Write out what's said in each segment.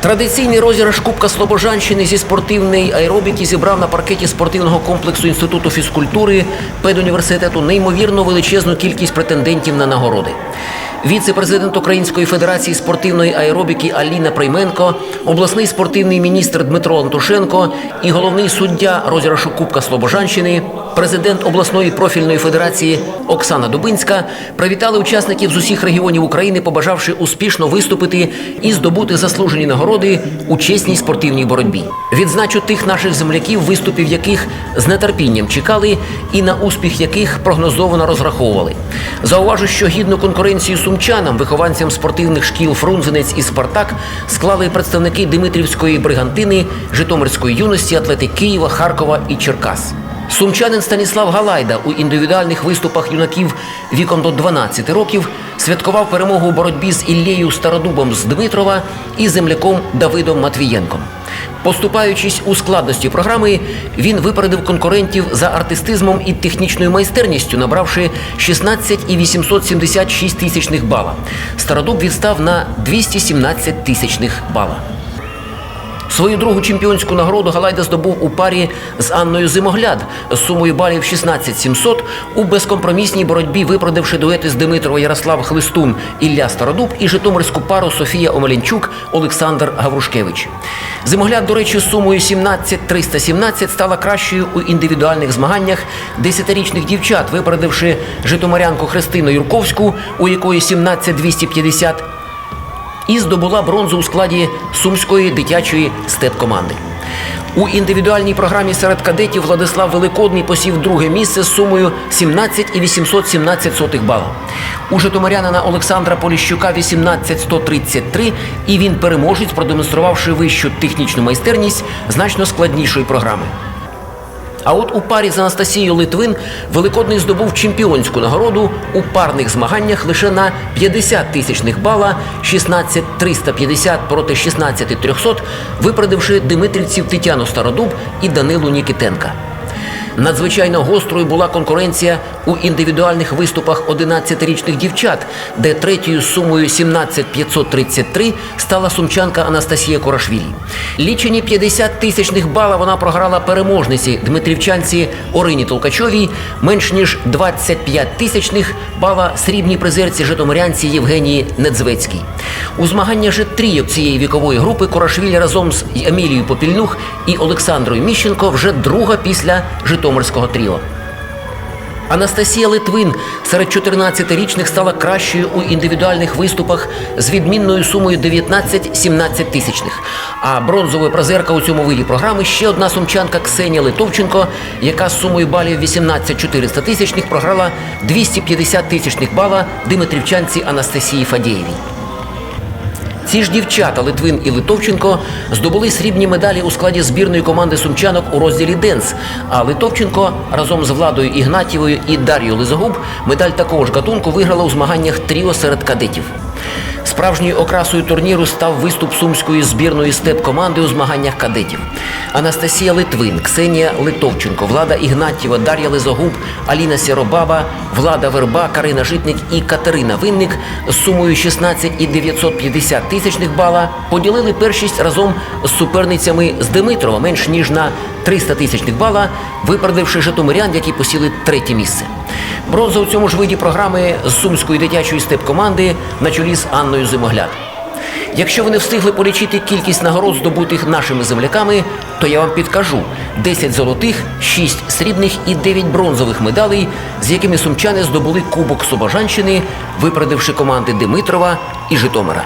Традиційний розіграш Кубка Слобожанщини зі спортивної аеробіки зібрав на паркеті спортивного комплексу Інституту фізкультури педуніверситету неймовірно величезну кількість претендентів на нагороди. Віце-президент Української федерації спортивної аеробіки Аліна Прийменко, обласний спортивний міністр Дмитро Антушенко і головний суддя розіграшу Кубка Слобожанщини, президент обласної профільної федерації Оксана Дубинська привітали учасників з усіх регіонів України, побажавши успішно виступити і здобути заслужені нагороди у чесній спортивній боротьбі. Відзначу тих наших земляків, виступів яких з нетерпінням чекали, і на успіх яких прогнозовано розраховували. Зауважу, що гідну конкуренцію сумчанам, вихованцям спортивних шкіл Фрунзенець і Спартак склали представники Димитрівської бригантини, Житомирської юності, атлети Києва, Харкова і Черкас. Сумчанин Станіслав Галайда у індивідуальних виступах юнаків віком до 12 років святкував перемогу у боротьбі з Іллею Стародубом з Дмитрова і земляком Давидом Матвієнком. Поступаючись у складності програми, він випередив конкурентів за артистизмом і технічною майстерністю, набравши 16,876 тисячних бала. Стародуб відстав на 217 тисячних бала. Свою другу чемпіонську нагороду Галайда здобув у парі з Анною Зимогляд з сумою балів 16 700 у безкомпромісній боротьбі, виправдавши дуети з Димитрова Ярослав Хлистун Ілля Стародуб і житомирську пару Софія Омелянчук Олександр Гаврушкевич. Зимогляд, до речі, з сумою 17 317 стала кращою у індивідуальних змаганнях десятирічних дівчат, виправдавши житомирянку Христину Юрковську, у якої 17 250 і здобула бронзу у складі сумської дитячої степ-команди. У індивідуальній програмі серед кадетів Владислав Великодний посів друге місце з сумою 17,817 бала. У житомирянина Олександра Поліщука 18,133 і він переможець, продемонструвавши вищу технічну майстерність значно складнішої програми. А от у парі з Анастасією Литвин Великодний здобув чемпіонську нагороду у парних змаганнях лише на 50 тисячних бала 16 350 проти 16 300, випередивши димитрівців Тетяну Стародуб і Данилу Нікітенка. Надзвичайно гострою була конкуренція у індивідуальних виступах 11-річних дівчат, де третьою сумою 17533 стала сумчанка Анастасія Корашвілі. Лічені 50 тисячних бала вона програла переможниці дмитрівчанці Орині Толкачовій, менш ніж 25 тисячних бала срібній призерці житомирянці Євгенії Недзвецькій. У змагання же трійок цієї вікової групи Корашвілі разом з Емілією Попільнух і Олександрою Міщенко вже друга після Житомирського тріо. Анастасія Литвин серед 14-річних стала кращою у індивідуальних виступах з відмінною сумою 19-17 тисячних. А бронзова призерка у цьому виді програми ще одна сумчанка Ксенія Литовченко, яка з сумою балів 18-400 тисячних програла 250 тисячних бала димитрівчанці Анастасії Фадєєвій. Ці ж дівчата Литвин і Литовченко здобули срібні медалі у складі збірної команди сумчанок у розділі Денс. А Литовченко разом з Владою Ігнатівою і Дар'єю Лизогуб медаль такого ж гатунку виграла у змаганнях тріо серед кадетів. Справжньою окрасою турніру став виступ сумської збірної степ-команди у змаганнях кадетів. Анастасія Литвин, Ксенія Литовченко, Влада Ігнатєва, Дар'я Лизогуб, Аліна Сіробаба, Влада Верба, Карина Житник і Катерина Винник з сумою 16 і 950 тисячних бала поділили першість разом з суперницями з Димитрова менш ніж на 300 тисячних бала, випередивши житомирян, які посіли третє місце. Бронза у цьому ж виді програми з сумської дитячої степ-команди на чолі з Анною Зимогляд. Якщо ви не встигли полічити кількість нагород, здобутих нашими земляками, то я вам підкажу: 10 золотих, 6 срібних і 9 бронзових медалей, з якими сумчани здобули Кубок Слобожанщини, випередивши команди Димитрова і Житомира.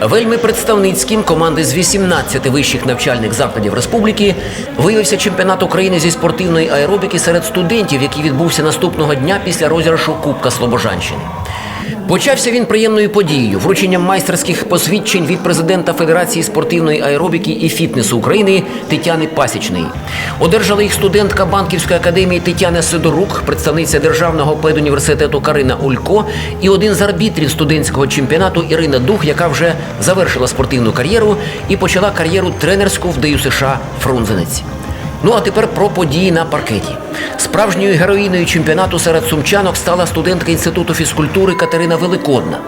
Вельми представницьким команди з 18 вищих навчальних закладів республіки виявився чемпіонат України зі спортивної аеробіки серед студентів, який відбувся наступного дня після розіграшу Кубка Слобожанщини. Почався він приємною подією врученням майстерських посвідчень від президента Федерації спортивної аеробіки і фітнесу України Тетяни Пасічної. Одержала їх студентка банківської академії Тетяна Сидорук, представниця державного педуніверситету Карина Улько і один з арбітрів студентського чемпіонату Ірина Дух, яка вже завершила спортивну кар'єру і почала кар'єру тренерську в ДЮСШ Фрунзенець. Ну а тепер про події на паркеті. Справжньою героїною чемпіонату серед сумчанок стала студентка інституту фізкультури Катерина Великодна.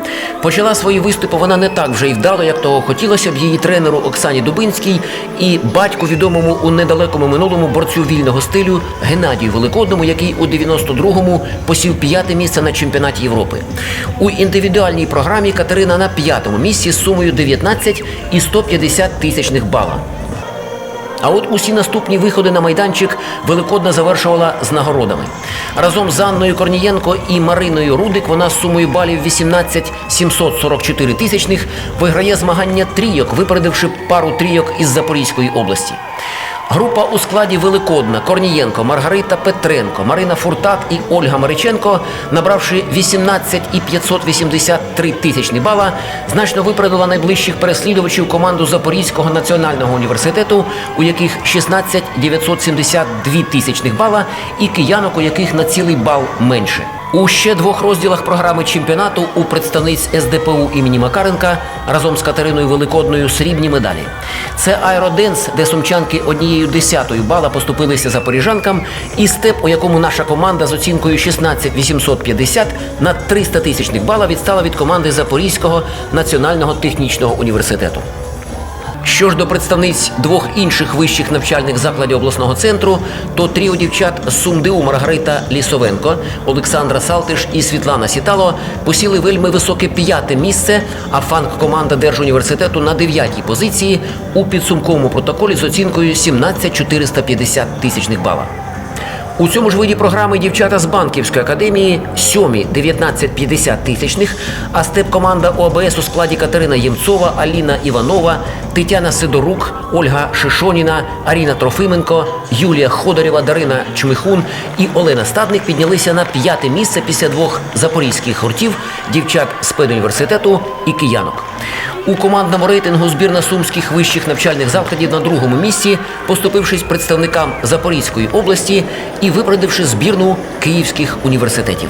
Почала свої виступи вона не так вже й вдало, як того хотілося б її тренеру Оксані Дубинській і батьку відомому у недалекому минулому борцю вільного стилю Геннадію Великодному, який у 92-му посів п'яте місце на чемпіонаті Європи. У індивідуальній програмі Катерина на п'ятому місці з сумою 19 і 150 тисячних бала. А от усі наступні виходи на майданчик Великодна завершувала з нагородами. Разом з Анною Корнієнко і Мариною Рудик вона з сумою балів 18 744 тисячних виграє змагання трійок, випередивши пару трійок із Запорізької області. Група у складі Великодна, Корнієнко, Маргарита Петренко, Марина Фуртат і Ольга Мариченко, набравши 18 і 583 тисячні бала, значно випередила найближчих переслідувачів команду Запорізького національного університету, у яких 16 972 тисячних бала, і киянок, у яких на цілий бал менше. У ще двох розділах програми чемпіонату у представниць СДПУ імені Макаренка разом з Катериною Великодною срібні медалі. Це аероденс, де сумчанки однією десятою бала поступилися запоріжанкам, і степ, у якому наша команда з оцінкою 16 850 на 300 тисячних бала відстала від команди Запорізького національного технічного університету. Що ж до представниць двох інших вищих навчальних закладів обласного центру, то тріо дівчат з СумДУ Маргарита Лісовенко, Олександра Салтиш і Світлана Сітало посіли вельми високе п'яте місце, а фанк-команда Держуніверситету на дев'ятій позиції у підсумковому протоколі з оцінкою 17 450 тисячних бала. У цьому ж виді програми дівчата з банківської академії сьомі 1950 тисячних, а степ-команда ОАБС у складі Катерина Ємцова, Аліна Іванова, Тетяна Сидорук, Ольга Шишоніна, Аріна Трофименко, Юлія Ходорєва, Дарина Чмихун і Олена Стадник піднялися на п'яте місце після двох запорізьких гуртів дівчат з педуніверситету і киянок. У командному рейтингу збірна сумських вищих навчальних закладів на другому місці, поступившись представникам Запорізької області і випередивши збірну київських університетів.